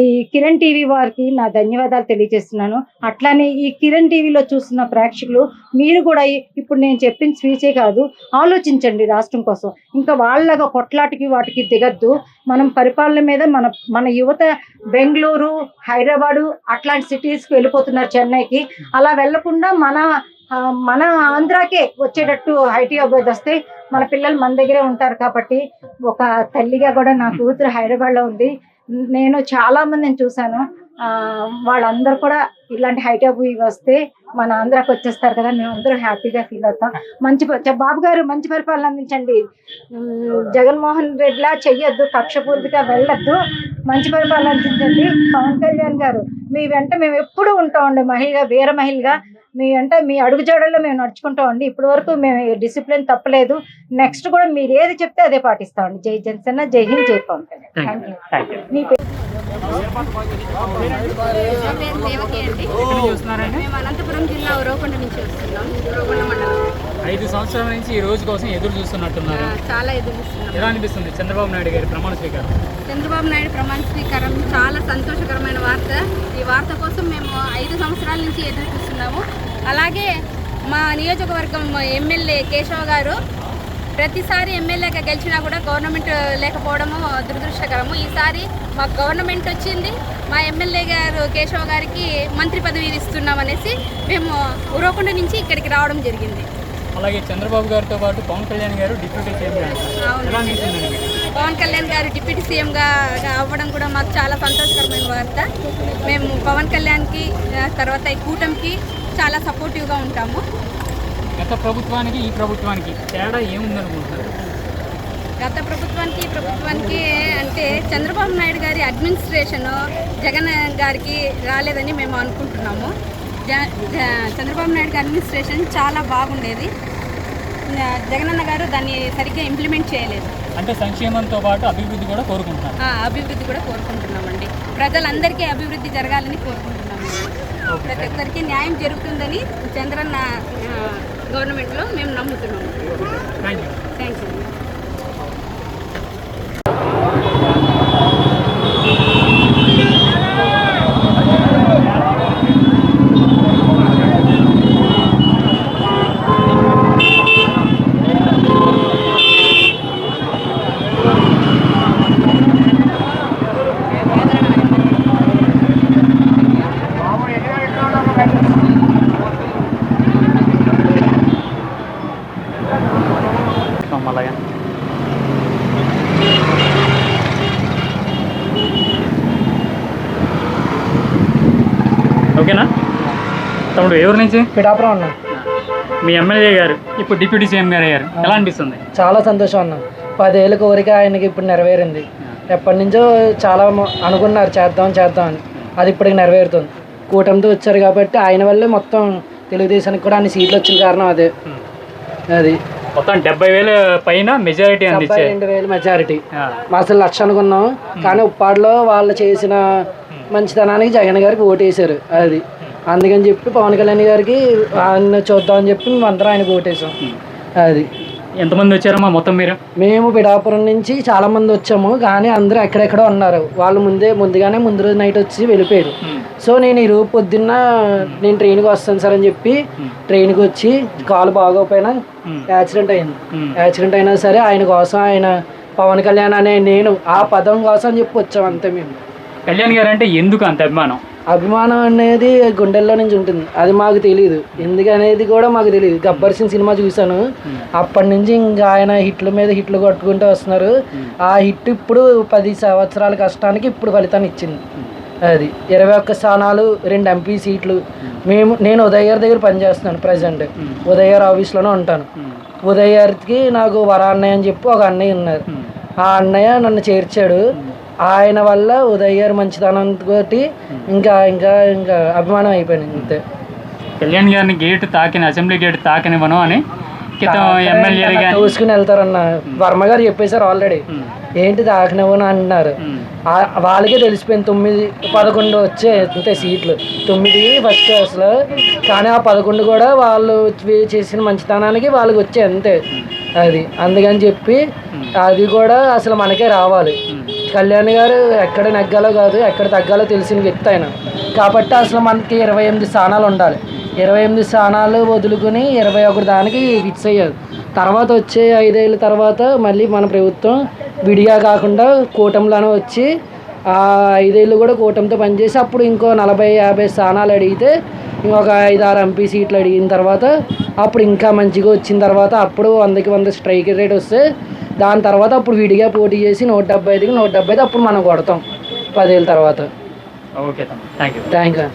ఈ కిరణ్ టీవీ వారికి నా ధన్యవాదాలు తెలియజేస్తున్నాను. అట్లానే ఈ కిరణ్ టీవీలో చూస్తున్న ప్రేక్షకులు మీరు కూడా ఇప్పుడు నేను చెప్పిన స్పీచే కాదు ఆలోచించండి రాష్ట్రం కోసం. ఇంకా వాళ్ళగా కొట్లాటికి వాటికి దిగద్దు. మనం పరిపాలన మీద మన మన యువత బెంగళూరు హైదరాబాదు అట్లాంటి సిటీస్కి వెళ్ళిపోతున్నారు చెన్నైకి. అలా వెళ్ళకుండా మన మన ఆంధ్రాకే వచ్చేటట్టు హైదరాబాద్ వస్తే మన పిల్లలు మన దగ్గరే ఉంటారు కాబట్టి ఒక తల్లిగా కూడా నా కూతురు హైదరాబాద్లో ఉంది. నేను చాలా మందిని చూశాను. వాళ్ళందరూ కూడా ఇలాంటి హైదరాబాద్ వస్తే మన ఆంధ్రాకి వచ్చేస్తారు కదా మేము అందరూ హ్యాపీగా ఫీల్ అవుతాం. మంచి బాబు గారు మంచి పరిపాలన అందించండి. జగన్మోహన్ రెడ్డిలా చెయ్యొద్దు కక్షపూర్తిగా వెళ్ళొద్దు మంచి పరిపాలన అందించండి. పవన్ కళ్యాణ్ గారు మీ వెంట మేము ఎప్పుడూ ఉంటామండి మహిళ వీర మహిళగా. మీ వెంట మీ అడుగుజాడల్లో మేము నడుచుకుంటామండి ఇప్పటి వరకు మేము డిసిప్లిన్ తప్పలేదు. నెక్స్ట్ కూడా మీరు ఏది చెప్తే అదే పాటిస్తామండి జై జనసేన జై హింద్ జై పవన్ కళ్యాణ్. అనంతపురం జిల్లా ఉరవకొండ నుంచి వస్తున్నాం. ఉరవకొండ మండలం. ఐదు సంవత్సరాల నుంచి ఈ రోజు కోసం ఎదురు చూస్తున్నట్టున్నారు. చాలా ఎదురుస్తున్నాం ఎలా అనిపిస్తుంది చంద్రబాబు నాయుడు గారి ప్రమాణ స్వీకారం? చంద్రబాబు నాయుడు ప్రమాణ స్వీకారం చాలా సంతోషకరమైన వార్త. ఈ వార్త కోసం మేము ఐదు సంవత్సరాల నుంచి ఎదురు చూస్తున్నాము. అలాగే మా నియోజకవర్గం ఎమ్మెల్యే కేశవ్ గారు ప్రతిసారి ఎమ్మెల్యేగా గెలిచినా కూడా గవర్నమెంట్ లేకపోవడము దురదృష్టకరము. ఈసారి మాకు గవర్నమెంట్ వచ్చింది. మా ఎమ్మెల్యే గారు కేశవ్ గారికి మంత్రి పదవి ఇస్తున్నాం అనేసి మేము ఉరవకొండ నుంచి ఇక్కడికి రావడం జరిగింది. అలాగే చంద్రబాబు గారితో పాటు పవన్ కళ్యాణ్ గారు డిప్యూటీ సీఎం? పవన్ కళ్యాణ్ గారు డిప్యూటీ సీఎంగా అవ్వడం కూడా మాకు చాలా సంతోషకరమైన వార్త. మేము పవన్ కళ్యాణ్కి తర్వాత ఈ కూటమికి చాలా సపోర్టివ్గా ఉంటాము. గత ప్రభుత్వానికి ఈ ప్రభుత్వానికి తేడా ఏముందనుకుంటున్నారు? గత ప్రభుత్వానికి ఈ ప్రభుత్వానికి అంటే చంద్రబాబు నాయుడు గారి అడ్మినిస్ట్రేషన్ జగన్ గారికి రాలేదని మేము అనుకుంటున్నాము. చంద్రబాబు నాయుడు గారి అడ్మినిస్ట్రేషన్ చాలా బాగుండేది. జగనన్న గారు దాన్ని సరిగ్గా ఇంప్లిమెంట్ చేయలేదు. అంటే సంక్షేమంతో పాటు అభివృద్ధి కూడా కోరుకుంటున్నారు. ఆ, అభివృద్ధి కూడా కోరుకుంటున్నామండి. ప్రజలందరికీ అభివృద్ధి జరగాలని కోరుకుంటున్నాము ప్రతి ఒక్కరికి న్యాయం జరుగుతుందని చంద్రన్న గవర్నమెంట్లో మేము నమ్ముతున్నాము. థ్యాంక్ యూ ఓకేనా? తమ్ముడు ఎవరి నుంచి? పిఠాపురం అన్న. మీ ఎమ్మెల్యే గారు ఇప్పుడు డిప్యూటీ సీఎం గారు అయ్యారు. ఎలా అనిపిస్తుంది? చాలా సంతోషం అన్న. పదేళ్ళ కోరిక ఆయనకి ఇప్పుడు నెరవేరింది. ఎప్పటి నుంచో చాలా అనుకున్నారు చేద్దాం చేద్దాం అని. అది ఇప్పటికి నెరవేరుతుంది. కూటమితో వచ్చారు కాబట్టి ఆయన వల్లే మొత్తం తెలుగుదేశానికి కూడా అన్ని సీట్లు వచ్చిన కారణం అదే. అది. మొత్తం డెబ్బై వేల పైన మెజారిటీ రెండు వేల మెజారిటీ. అసలు లక్ష అనుకున్నాం. కానీ ఉప్పాడులో వాళ్ళు చేసిన మంచితనానికి జగన్ గారికి ఓటేశారు. అది. అందుకని చెప్పి పవన్ కళ్యాణ్ గారికి ఆయన చూద్దామని చెప్పి మేము అందరం ఆయనకు ఓటేసాం అది. ఎంతమంది వచ్చారమ్మా మొత్తం మీరు? మేము పిఠాపురం నుంచి చాలా మంది వచ్చాము కానీ అందరూ ఎక్కడెక్కడో ఉన్నారు. వాళ్ళు ముందే ముందుగానే ముందు రోజు నైట్ వచ్చి వెళ్ళిపోయారు. సో నేను ఈ రోజు పొద్దున్న నేను ట్రైన్కి వస్తాను సార్ అని చెప్పి ట్రైన్కి వచ్చి కాలు బాగోపోయినా యాక్సిడెంట్ అయింది. యాక్సిడెంట్ అయినా సరే ఆయన కోసం ఆయన పవన్ కళ్యాణ్ అనే నేను ఆ పదం కోసం అని చెప్పి వచ్చాం అంతే మేము. కళ్యాణ్ గారు అంటే ఎందుకు అంత అభిమానం? అభిమానం అనేది గుండెల్లో నుంచి ఉంటుంది. అది మాకు తెలియదు ఎందుకనేది కూడా మాకు తెలియదు గబ్బర్ సింగ్ సినిమా చూశాను. అప్పటి నుంచి ఇంకా ఆయన హిట్ల మీద హిట్లు కొట్టుకుంటూ వస్తున్నారు. ఆ హిట్ ఇప్పుడు పది సంవత్సరాల కష్టానికి ఇప్పుడు ఫలితాన్ని ఇచ్చింది. అది ఇరవై ఒక్క స్థానాలు రెండు ఎంపీ సీట్లు. మేము. నేను ఉదయ్ గారి దగ్గర పనిచేస్తున్నాను ప్రజెంట్. ఉదయ్ గారి ఆఫీస్లోనే ఉంటాను. ఉదయ్ గారికి నాకు వర అన్నయ్య అని చెప్పి ఒక అన్నయ్య ఉన్నారు. ఆ అన్నయ్య నన్ను చేర్చాడు. ఆయన వల్ల ఉదయ్ గారి మంచితనంతో ఇంకా ఇంకా ఇంకా అభిమానం అయిపోయింది అంతే. కళ్యాణ్ గారిని గేట్ తాకిన అసెంబ్లీ గేట్ తాకనివ్వను అని క్రితం ఎమ్మెల్యేలు కానీ తోసుకుని వెళ్తారన్న. వర్మ గారు చెప్పేశారు ఆల్రెడీ ఏంటి తాకనివ్వను అంటున్నారు. ఆ- వాళ్ళకే తెలిసిపోయింది తొమ్మిది పదకొండు వచ్చే అంతే సీట్లు. తొమ్మిది ఫస్ట్ అసలు కానీ ఆ పదకొండు కూడా వాళ్ళు వే- చేసిన మంచితనానికి వాళ్ళకి వచ్చాయి అంతే. అది అందుకని చెప్పి అది కూడా అసలు మనకే రావాలి. కళ్యాణ్ గారు ఎక్కడ నెగ్గాలో కాదు ఎక్కడ తగ్గాలో తెలిసిన వ్యక్తి ఆయన. కాబట్టి అసలు మనకి ఇరవై ఎనిమిది స్థానాలు ఉండాలి. ఇరవై ఎనిమిది స్థానాలు వదులుకుని ఇరవై ఒకటి దానికి ఫిక్స్ అయ్యారు. తర్వాత వచ్చే ఐదేళ్ళ తర్వాత మళ్ళీ మన ప్రభుత్వం విడిగా కాకుండా కూటమిలోనే వచ్చి ఆ ఐదేళ్ళు కూడా కూటమితో పనిచేసి అప్పుడు ఇంకో నలభై యాభై స్థానాలు అడిగితే ఇంకొక ఐదు ఆరు ఎంపీ సీట్లు అడిగిన తర్వాత అప్పుడు ఇంకా మంచిగా వచ్చిన తర్వాత అప్పుడు వందకి వంద స్ట్రైక్ రేట్ వస్తే దాని తర్వాత అప్పుడు విడిగా పోటీ చేసి నూట డెబ్బై ఐదుకి నూట డెబ్బై ఐదు అప్పుడు మనం కొడతాం పదేళ్ళ తర్వాత. Okay thank you thank you